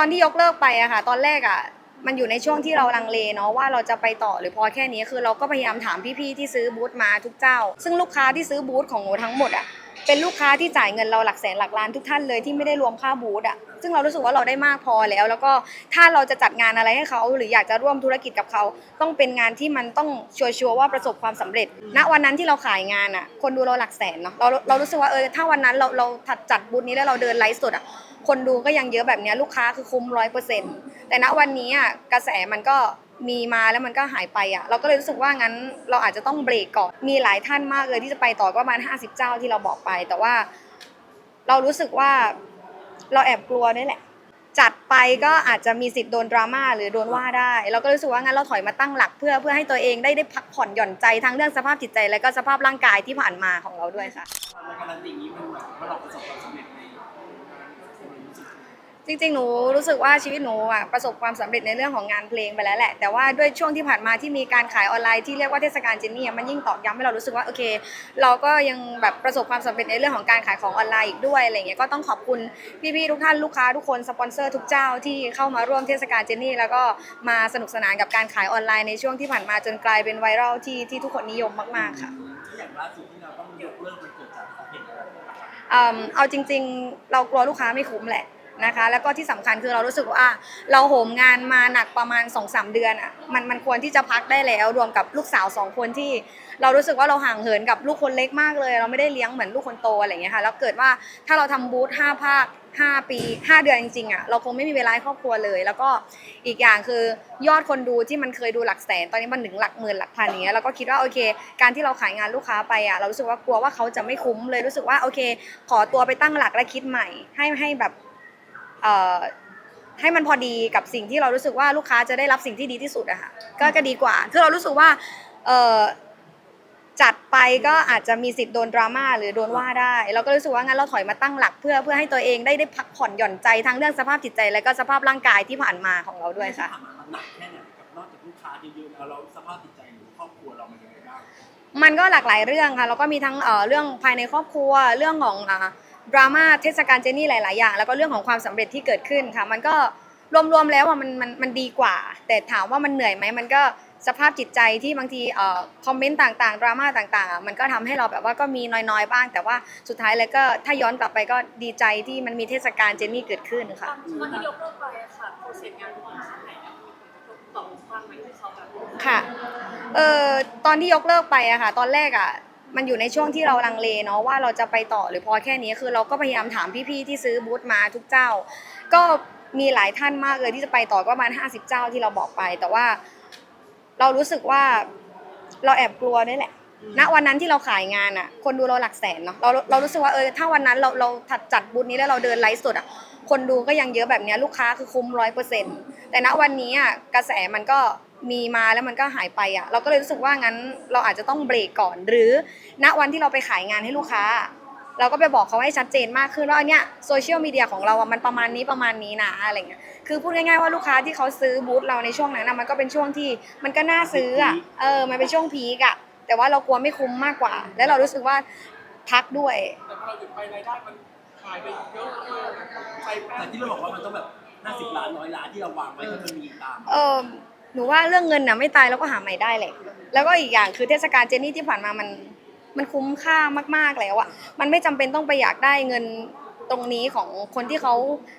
ตอนที่ยกเลิกไปอะค่ะ ตอนแรกอะมันอยู่ในช่วงที่เราลังเลเนาะว่าเราจะไปต่อหรือพอแค่นี้คือเราก็พยายามถามพี่ๆที่ซื้อบูธมาทุกเจ้า ซึ่งลูกค้าที่ซื้อบูธของหนูทั้งหมดอะ เป็นลูกค้าที่จ่ายเงินเราหลักแสนหลักล้านทุกท่านเลยที่ไม่ได้รวมค่าบูธอะซึ่งเรารู้สึกว่าเราได้มากพอแล้ว แล้วก็ถ้าเราจะจัดงานอะไรให้เขา หรืออยากจะร่วมธุรกิจกับเขา ต้องเป็นงานที่มันต้องชัวร์ว่าประสบความสำเร็จ ณวันนั้นที่เราขายงานอะ คนดูเราหลักแสนเนาะเราเรารู้สึกว่าเออถ้าวันนั้นเราเราถัดจัดบูธนี้แล้วเราเดินไลฟ์สดอะคนดูก็ยังเยอะแบบนี้ลูกค้าคือคุ้มร้อยเปอร์เซ็นต์แต่ณวันนี้อะกระแสมันก็ มีมาแล้วมันก็หายไปอะเราก็เลยรู้สึกว่างั้นเราอาจจะต้องเบรกก่อนมีหลายท่านมากเลยที่จะไปต่อก็ประมาณ50 เจ้าที่เราบอกไป แต่ว่าเรารู้สึกว่าเราแอบกลัวนี่แหละ จัดไปก็อาจจะมีสิทธิ์โดนดราม่าหรือโดนว่าได้ เราก็รู้สึกว่างั้นเราถอยมาตั้งหลักเพื่อเพื่อให้ตัวเองได้ได้พักผ่อนหย่อนใจทั้งเรื่องสภาพจิตใจ และก็สภาพร่างกายที่ผ่านมาของเราด้วยค่ะการันตีนี้มันหมายความว่าเราประสบความสำเร็จ จริงๆ หนูรู้สึกว่าชีวิตหนูอะประสบความสำเร็จในเรื่องของงานเพลงไปแล้วแหละ แต่ว่าด้วยช่วงที่ผ่านมาที่มีการขายออนไลน์ที่เรียกว่าเทศกาลเจนนี่อะมันยิ่งตอกย้ำให้เรารู้สึกว่าโอเค เราก็ยังแบบประสบความสำเร็จในเรื่องของการขายของออนไลน์อีกด้วยอะไรเงี้ยก็ต้องขอบคุณพี่ๆทุกท่านลูกค้าทุกคนสปอนเซอร์ทุกเจ้าที่เข้ามาร่วมเทศกาลเจนนี่แล้วก็มาสนุกสนานกับการขายออนไลน์ในช่วงที่ผ่านมาจนกลายเป็นไวรัลที่ที่ทุกคนนิยมมากๆค่ะที่อย่างล่าสุดที่เราต้องยกเลิกมันเกิดจากสาเหตุอะไรอืมเอาจริง ๆ เรากลัวลูกค้าไม่คุ้มแหละ นะคะ แล้วก็ที่สำคัญคือเรารู้สึกว่าเราโหมงานมาหนักประมาณ2อสเดือนอะมันมันควรที่จะพักได้แล้ว รวมกับลูกสาวสองคนที่ เรารู้สึกว่าเราห่างเหินกับลูกคนเล็กมากเลย เราไม่ได้เลี้ยงเหมือนลูกคนโตอะไรอย่างเงี้ยค่ะแล้วเกิดว่าถ้าเราทำบูธห้าภาค5 ปี 5 เดือนจริงๆอะเราคงไม่มีเวลาให้ครอบครัวเลย แล้วก็อีกอย่างคือยอดคนดูที่มันเคยดูหลักแสน ตอนนี้มันถึงหลักหมื่นหลักพันเงี้ยเราก็คิดว่าโอเค การที่เราขายงานลูกค้าไปอะเรารู้สึกว่ากลัวว่าเขาจะไม่คุ้มเลยรู้สึกว่าโอเค ขอตัวไปตั้งหลักและคิดใหม่ ให้ให้แบบ ให้มันพอดีกับสิ่งที่เรารู้สึกว่าลูกค้าจะได้รับสิ่งที่ดีที่สุดอะค่ะก็ก็ดีกว่า คือเรารู้สึกว่าจัดไปก็อาจจะมีสิทธิ์โดนดราม่าหรือโดนว่าได้เราก็รู้สึกว่างั้นเราถอยมาตั้งหลักเพื่อเพื่อให้ตัวเองได้ได้พักผ่อนหย่อนใจทั้งเรื่องสภาพจิตใจ และก็สภาพร่างกายที่ผ่านมาของเราด้วยค่ะที่ผ่านมามันหนักแค่ไหนกับนอกจากลูกค้าเยอะๆแล้วเราสภาพจิตใจหรือครอบครัวเรามันยังไงบ้างมันก็หลากหลายเรื่องค่ะแล้วก็มีทั้งเรื่องภายในครอบครัวเรื่องของอ่า ดราม่าเทศกาลเจนนี่หลาย ๆ อย่าง แล้วก็เรื่องของความสำเร็จที่เกิดขึ้นค่ะ มันก็รวม ๆ แล้วอะมันมันมันดีกว่า แต่ถามว่ามันเหนื่อยไหมมันก็สภาพจิตใจที่บางทีเอ่อคอมเมนต์ต่างๆ ดราม่าต่างๆอะมันก็ทำให้เราแบบว่าก็มีน้อยๆบ้าง แต่ว่าสุดท้ายแล้วก็ถ้าย้อนกลับไปก็ดีใจที่มันมีเทศกาลเจนนี่เกิดขึ้นค่ะตอนที่ยกเลิกไปอะค่ะโปรเซสงานทุกอย่างไหนอะตอบฟังไหมที่เขาแบบค่ะเอ่อตอนที่ยกเลิกไปอะค่ะ ตอนแรกอะ มันอยู่ในช่วงที่เราลังเลเนาะว่าเราจะไปต่อหรือพอแค่นี้คือเราก็พยายามถามพี่ๆที่ซื้อบูธมาทุกเจ้า ก็มีหลายท่านมากเลยที่จะไปต่อก็ประมาณ50 เจ้าที่เราบอกไป แต่ว่าเรารู้สึกว่าเราแอบกลัวนี่แหละณวันนั้นที่เราขายงานอะคนดูเราหลักแสนเนาะเราเรารู้สึกว่าเออถ้าวันนั้นเราเราถัดจัดบูธนี้แล้วเราเดินไลฟ์สดอะ คนดูก็ยังเยอะแบบเนี้ยลูกค้าคือคุ้มร้อยเปอร์เซ็นต์แต่ณวันนี้อะกระแสมันก็มีมาแล้วมันก็หายไปอะเราก็เลยรู้สึกว่างั้นเราอาจจะต้องเบรกก่อน หรือณวันที่เราไปขายงานให้ลูกค้า เราก็ไปบอกเขาให้ชัดเจนมากขึ้นว่าเนี่ยโซเชียลมีเดียของเราอะมันประมาณนี้ประมาณนี้นะอะไรเงี้ยคือพูดง่ายๆว่าลูกค้าที่เขาซื้อบูธเราในช่วงนั้นนะมันก็เป็นช่วงที่มันก็น่าซื้ออะเออมันเป็นช่วงพีกอะแต่ว่าเรากลัวไม่คุ้มมากกว่า แล้วเรารู้สึกว่าพักด้วยแต่พอเราหยุดไปรายได้มันหายไปเยอะเลยไปแป๊แต่บที่เราบอกว่ามันต้องแบบ50ล้านร้อยล้านที่เราวางไว้ก็มันมีตาม เออหนูว่าเรื่องเงินน่ะไม่ตายแล้วก็หาใหม่ได้แหละแล้วก็อีกอย่างคือเทศกาลเจนนี่ที่ผ่านมามันมันคุ้มค่ามากๆแล้วอะมันไม่จำเป็นต้องไปอยากได้เงินตรงนี้ของคนที่เขา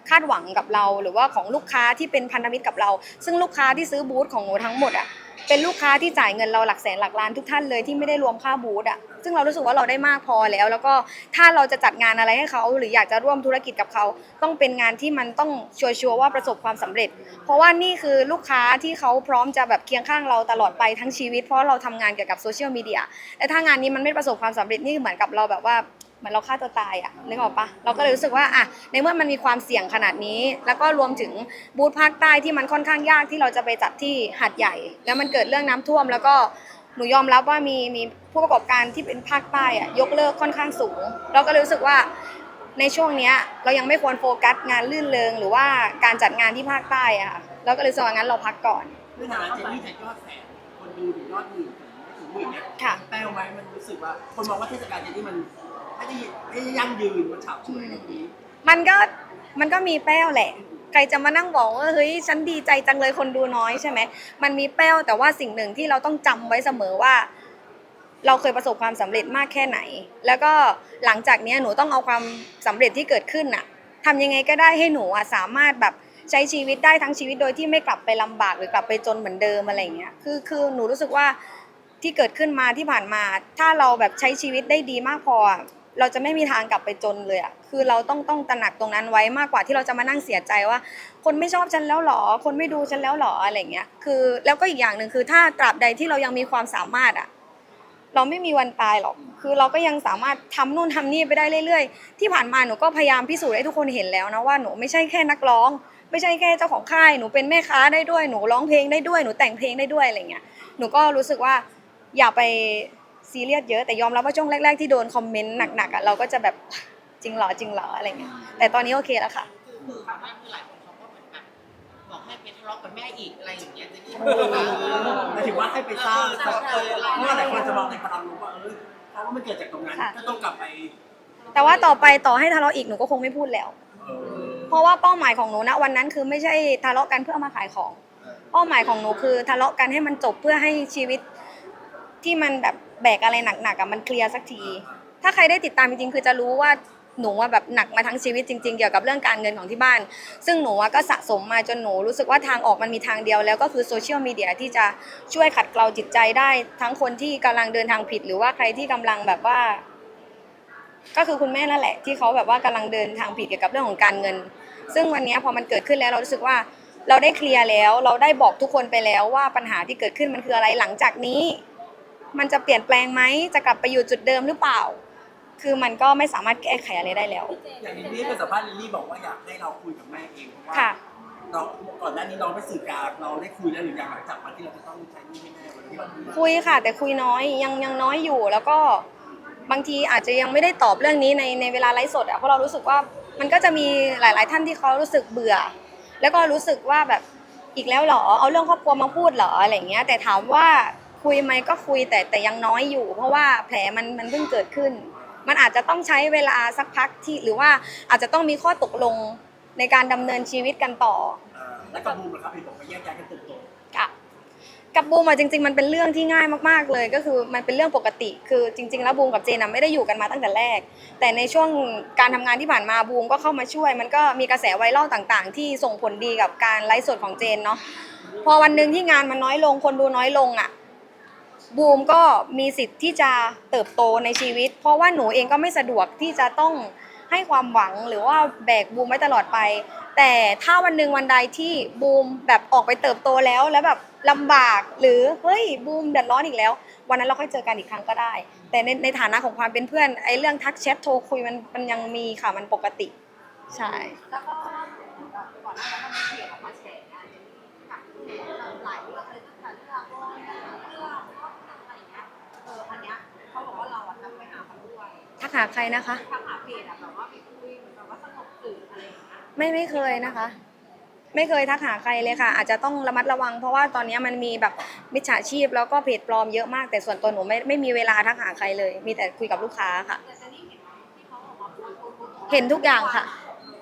คาดหวังกับเรา หรือว่าของลูกค้าที่เป็นพันธมิตรกับเรา ซึ่งลูกค้าที่ซื้อบูธของหนูทั้งหมดอะเป็นลูกค้าที่จ่ายเงินเราหลักแสนหลักล้านทุกท่านเลยที่ไม่ได้รวมค่าบูธอะ ซึ่งเรารู้สึกว่าเราได้มากพอแล้ว แล้วก็ถ้าเราจะจัดงานอะไรให้เขาหรืออยากจะร่วมธุรกิจกับเขา ต้องเป็นงานที่มันต้องชัวร์ว่าประสบความสำเร็จ เพราะว่านี่คือลูกค้าที่เขาพร้อมจะแบบเคียงข้างเราตลอดไปทั้งชีวิต เพราะเราทำงานเกี่ยวกับโซเชียลมีเดียแต่ถ้างานนี้มันไม่ประสบความสำเร็จนี่เหมือนกับเราแบบว่าเหมือนเราฆ่าตัวตายอะนึกออกปะเราก็เลยรู้สึกว่าอะในเมื่อมันมีความเสี่ยงขนาดนี้ แล้วก็รวมถึงบูธภาคใต้ที่มันค่อนข้างยากที่เราจะไปจัดที่หาดใหญ่ แล้วมันเกิดเรื่องน้ำท่วมแล้วก็ นูยอมรับว่ามีมีผู้ประกอบการที่เป็นภาคใต้อะยกเลิกค่อนข้างสูง เราก็เลยรู้สึกว่าในช่วงเนี้ยเรายังไม่ควรโฟกัสงานลื่นเริงหรือว่าการจัดงานที่ภาคใต้อะค่ะเราก็เลยรู้สึกว่างั้นเราพักก่อนด้วยฐานะเจนนี่จะยอดแสนคนดูถึงยอดหมื่นถึงไม่ถึงหมื่นเนี่ยค่ะแป้วไหมมันรู้สึกว่าคนมองว่าเทศกาลเจนนี่มันไม่ได้ไม่ได้ยั่งยืนมันฉาบฉวยในนี้มันก็มันก็มีแป้วแหละ ใครจะมานั่งบอกว่าเฮ้ยฉันดีใจจังเลยคนดูน้อยใช่ไหมมันมีแป้วแต่ว่าสิ่งหนึ่งที่เราต้องจำไว้เสมอว่า เราเคยประสบความสำเร็จมากแค่ไหน แล้วก็หลังจากนี้หนูต้องเอาความสำเร็จที่เกิดขึ้นน่ะทำยังไงก็ได้ให้หนูอะสามารถแบบใช้ชีวิตได้ทั้งชีวิตโดยที่ไม่กลับไปลำบากหรือกลับไปจนเหมือนเดิมอะไรเงี้ยคือคือหนูรู้สึกว่าที่เกิดขึ้นมาที่ผ่านมา ถ้าเราแบบใช้ชีวิตได้ดีมากพอ เราจะไม่มีทางกลับไปจนเลยอะ คือเราต้องต้องตระหนักตรงนั้นไว้มากกว่าที่เราจะมานั่งเสียใจว่า คนไม่ชอบฉันแล้วหรอ คนไม่ดูฉันแล้วหรออะไรเงี้ยคือแล้วก็อีกอย่างหนึ่งคือถ้าตราบใดที่เรายังมีความสามารถอะเราไม่มีวันตายหรอก คือเราก็ยังสามารถทำนู่นทำนี่ไปได้เรื่อยๆ ที่ผ่านมาหนูก็พยายามพิสูจน์ให้ทุกคนเห็นแล้วนะว่าหนูไม่ใช่แค่นักร้อง ไม่ใช่แค่เจ้าของค่าย หนูเป็นแม่ค้าได้ด้วย หนูร้องเพลงได้ด้วย หนูแต่งเพลงได้ด้วยอะไรเงี้ย หนูก็รู้สึกว่าอย่าไปซีเรียสเยอะ แต่ยอมรับว่าช่วงแรกๆที่โดนคอมเมนต์หนักๆอะเราก็จะแบบ จริงเหรอจริงเหรออะไรเงี้ยแต่ตอนนี้โอเคแล้วค่ะคือคือแบบว่าคือหลายคนเขาก็เหมือนแบบบอกให้ไปทะเลาะกับแม่อีกอะไรอย่างเงี้ยเจนนี่หมายถึงว่าให้ไปสร้างสักเพราะว่าหลายคนจะมองในพลังรู้ว่าเออเพราะว่ามันเกิดจากตรงนั้นค่ะก็ต้องกลับไป แต่ว่าต่อไปต่อให้ทะเลาะอีกหนูก็คงไม่พูดแล้วเออเพราะว่าเป้าหมายของหนูนะวันนั้นคือไม่ใช่ทะเลาะกันเพื่อเอามาขายของ เป้าหมายของหนูคือทะเลาะกันให้มันจบเพื่อให้ชีวิตที่มันแบบแบกอะไรหนักๆอะมันเคลียร์สักที ถ้าใครได้ติดตามจริงๆคือจะรู้ว่า หนูว่าแบบหนักมาทั้งชีวิตจริง ๆ เกี่ยวกับเรื่องการเงินของที่บ้าน ซึ่งหนูอะก็สะสมมาจนหนูรู้สึกว่าทางออกมันมีทางเดียวแล้วก็คือโซเชียลมีเดียที่จะช่วยขัดเกลาจิตใจได้ ทั้งคนที่กำลังเดินทางผิด หรือว่าใครที่กำลังแบบว่า ก็คือคุณแม่นั่นแหละ ที่เขาแบบว่ากำลังเดินทางผิดเกี่ยวกับเรื่องของการเงิน ซึ่งวันนี้พอมันเกิดขึ้นแล้วเรารู้สึกว่าเราได้เคลียร์แล้ว เราได้บอกทุกคนไปแล้วว่าปัญหาที่เกิดขึ้นมันคืออะไรหลังจากนี้ มันจะเปลี่ยนแปลงไหมจะกลับไปอยู่จุดเดิมหรือเปล่า คือมันก็ไม่สามารถแก้ไขอะไรได้แล้ว อย่างลิลลี่เป็นสัมภาษณ์ลิลลี่บอกว่าอยากให้เราคุยกับแม่เองเพราะว่าค่ะ เราก่อนหน้านี้เราไปสื่อกลางเราได้คุยแล้วหรือยังหลังจากวันที่เราจะต้องใช้หนี้ให้แม่วันที่เราคุยคุยค่ะ แต่คุยน้อยยังยังน้อยอยู่แล้วก็บางทีอาจจะยังไม่ได้ตอบเรื่องนี้ในในเวลาไลฟ์สดอะเพราะเรารู้สึกว่ามันก็จะมีหลาย ๆ ท่านที่เขารู้สึกเบื่อ แล้วก็รู้สึกว่าแบบอีกแล้วเหรอเอาเรื่องครอบครัวมาพูดเหรออะไรเงี้ยแต่ถามว่าคุยไหมก็คุยแต่แต่ยังน้อยอยู่ เพราะว่าแผลมันมันเพิ่งเกิดขึ้น มันอาจจะต้องใช้เวลาสักพักที่หรือว่าอาจจะต้องมีข้อตกลงในการดำเนินชีวิตกันต่อเอ่อแล้วกับบูมนะครับเห็นบอกว่าแยกย้ายกันเติบโตกับกับบูมอะจริง ๆ มันเป็นเรื่องที่ง่ายมากๆเลยก็คือมันเป็นเรื่องปกติ คือจริง ๆ แล้วบูมกับเจนอะไม่ได้อยู่กันมาตั้งแต่แรก แต่ในช่วงการทำงานที่ผ่านมาบูมก็เข้ามาช่วย มันก็มีกระแสไวรัลต่างๆ ที่ส่งผลดีกับการไลฟ์สดของเจนเนาะพอวันหนึ่งที่งานมันน้อยลงคนดูน้อยลงอะ บูมก็มีสิทธิ์ที่จะเติบโตในชีวิต เพราะว่าหนูเองก็ไม่สะดวกที่จะต้องให้ความหวังหรือว่าแบกบูมไว้ตลอดไป แต่ถ้าวันหนึ่งวันใดที่บูมแบบออกไปเติบโตแล้วแล้วแบบลำบากหรือเฮ้ยบูมเดือดร้อนอีกแล้ว วันนั้นเราค่อยเจอกันอีกครั้งก็ได้ แต่ในในฐานะของความเป็นเพื่อนไอ้เรื่องทักแชทโทรคุยมันมันยังมีค่ะมันปกติ ใช่ แล้วก็ก่อนหน้านั้นมันมีเพจออกมาแฉนะกับหลายเรื่องเลยตั้งแต่เรื่อง กหาใครนะคะทำหาเพจอะแบบว่าไปคุยแบบว่าสงบสื่ออะไรอย่างเงี้ยไม่ไม่เคยนะคะ ไม่เคยทักหาใครเลยค่ะ อาจจะต้องระมัดระวัง เพราะว่าตอนนี้มันมีแบบมิจฉาชีพแล้วก็เพจปลอมเยอะมาก แต่ส่วนตัวหนูไม่ไม่มีเวลาทักหาใครเลย มีแต่คุยกับลูกค้าค่ะ แต่จะนี่เห็นที่เขาออกมาพูดพูดพูดเห็นทุกอย่างค่ะ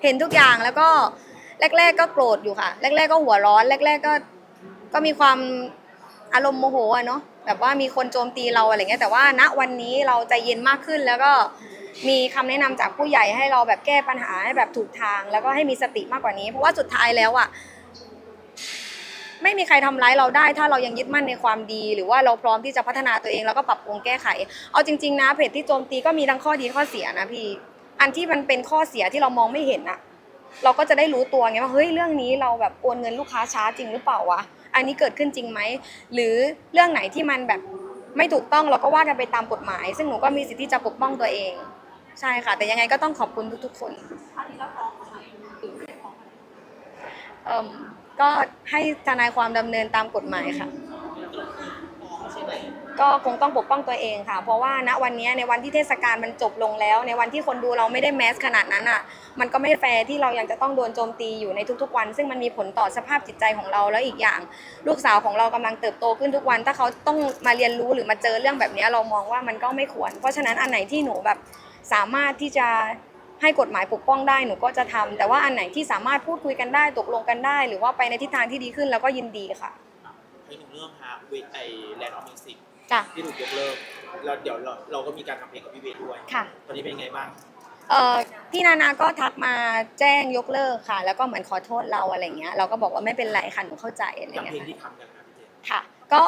เห็นทุกอย่างแล้วก็แรก ๆ ก็โกรธอยู่ค่ะ แรก ๆ ก็หัวร้อน แรก ๆ ก็ก็มีความอารมณ์โมโหอะเนาะ แบบว่ามีคนโจมตีเราอะไรเงี้ยแต่ว่าณวันนี้เราใจเย็นมากขึ้น แล้วก็มีคำแนะนำจากผู้ใหญ่ให้เราแบบแก้ปัญหาให้แบบถูกทาง แล้วก็ให้มีสติมากกว่านี้ เพราะว่าสุดท้ายแล้วอะไม่มีใครทำร้ายเราได้ ถ้าเรายังยึดมั่นในความดี หรือว่าเราพร้อมที่จะพัฒนาตัวเองแล้วก็ปรับปรุงแก้ไข เอาจริง ๆ นะเพจที่โจมตีก็มีทั้งข้อดีข้อเสียนะพี่ อันที่มันเป็นข้อเสียที่เรามองไม่เห็นอะ เราก็จะได้รู้ตัวไงว่าเฮ้ยเรื่องนี้เราแบบโอนเงินลูกค้าช้าจริงหรือเปล่าวะอันนี้เกิดขึ้นจริงไหมหรือเรื่องไหนที่มันแบบไม่ถูกต้องเราก็ว่ากันไปตามกฎหมาย ซึ่งหนูก็มีสิทธิ์ที่จะปกป้องตัวเอง ใช่ค่ะ แต่ยังไงก็ต้องขอบคุณทุกๆ คนอันนี้เราฟ้องเขาไหมหรือไม่ได้ฟ้องเขาเอ่มก็ให้ทนายความดำเนินตามกฎหมายค่ะฟ้องใช่ไหม ก็คงต้องปกป้องตัวเองค่ะ เพราะว่าณวันนี้ในวันที่เทศกาลมันจบลงแล้ว ในวันที่คนดูเราไม่ได้แมสขนาดนั้นอะ มันก็ไม่แฟร์ที่เรายังจะต้องโดนโจมตีอยู่ในทุกๆวัน ซึ่งมันมีผลต่อสภาพจิตใจของเราแล้วอีกอย่าง ลูกสาวของเรากำลังเติบโตขึ้นทุกวัน ถ้าเขาต้องมาเรียนรู้หรือมาเจอเรื่องแบบนี้เรามองว่ามันก็ไม่ควร เพราะฉะนั้นอันไหนที่หนูแบบสามารถที่จะให้กฎหมายปกป้องได้หนูก็จะทำแต่ว่าอันไหนที่สามารถพูดคุยกันได้ตกลงกันได้ หรือว่าไปในทิศทางที่ดีขึ้นแล้วก็ยินดีค่ะให้หนึ่งเรื่องฮะเวทไอแลนด์ออฟมิวสิก จ้ะ ที่ถูกยกเลิกแล้วเดี๋ยวเราเราก็มีการทำเพลงกับพี่เวทด้วยค่ะ ตอนนี้เป็นยังไงบ้างเอ่อพี่นานาก็ทักมาแจ้งยกเลิกค่ะ แล้วก็เหมือนขอโทษเราอะไรเงี้ย เราก็บอกว่าไม่เป็นไรค่ะหนูเข้าใจอะไรอย่างเงี้เพลงยที่ทำกันนะพี่เจนค่ะก็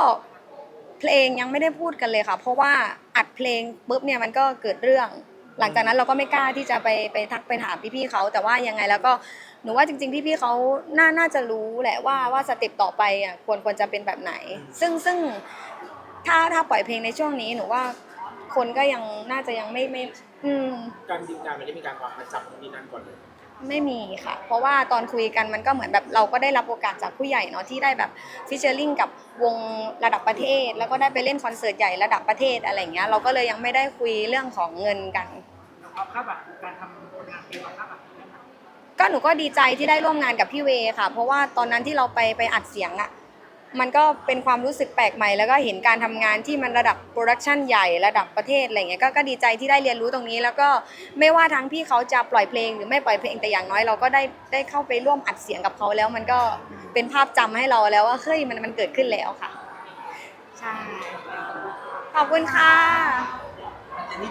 เพลงยังไม่ได้พูดกันเลยค่ะ เพราะว่าอัดเพลงปุ๊บเนี่ยมันก็เกิดเรื่อง หลังจากนั้นเราก็ไม่กล้าที่จะไปไปทักไปถามพี่ๆเขาแต่ว่ายังไงแล้วก็หนูว่าจริง ๆ พี่ๆเขาน่าน่าจะรู้แหละว่าว่าสเต็ปต่อไปอะควรควรจะเป็นแบบไหน ซึ่งซึ่ง ถ้าถ้าปล่อยเพลงในช่วงนี้หนูว่าคนก็ยังน่าจะยังไม่ไม่อืมการดีลการไม่ได้มีการวางมาจับตรงนี้นั่นก่อนเลย ไม่มีค่ะ เพราะว่าตอนคุยกันมันก็เหมือนแบบเราก็ได้รับโอกาสจากผู้ใหญ่เนาะที่ได้แบบฟิชเชอร์ลิงกับวงระดับประเทศ แล้วก็ได้ไปเล่นคอนเสิร์ตใหญ่ระดับประเทศอะไรอย่างเงี้ยเราก็เลยยังไม่ได้คุยเรื่องของเงินกันความคาดหวังการทำผลงานเพลงความคาดหวังก็หนูก็ดีใจที่ได้ร่วมงานกับพี่เวค่ะ เพราะว่าตอนนั้นที่เราไปไปอัดเสียงอะ่ะ มันก็เป็นความรู้สึกแปลกใหม่ แล้วก็เห็นการทำงานที่มันระดับโปรดักชันใหญ่ระดับประเทศอะไรเงี้ยก็ดีใจที่ได้เรียนรู้ตรงนี้ แล้วก็ไม่ว่าทั้งพี่เขาจะปล่อยเพลงหรือไม่ปล่อยเพลงแต่อย่างน้อยเราก็ได้ได้เข้าไปร่วมอัดเสียงกับเขาแล้ว มันก็เป็นภาพจำให้เราแล้วว่าเฮ้ยมันมันเกิดขึ้นแล้วค่ะใช่ขอบคุณค่ะ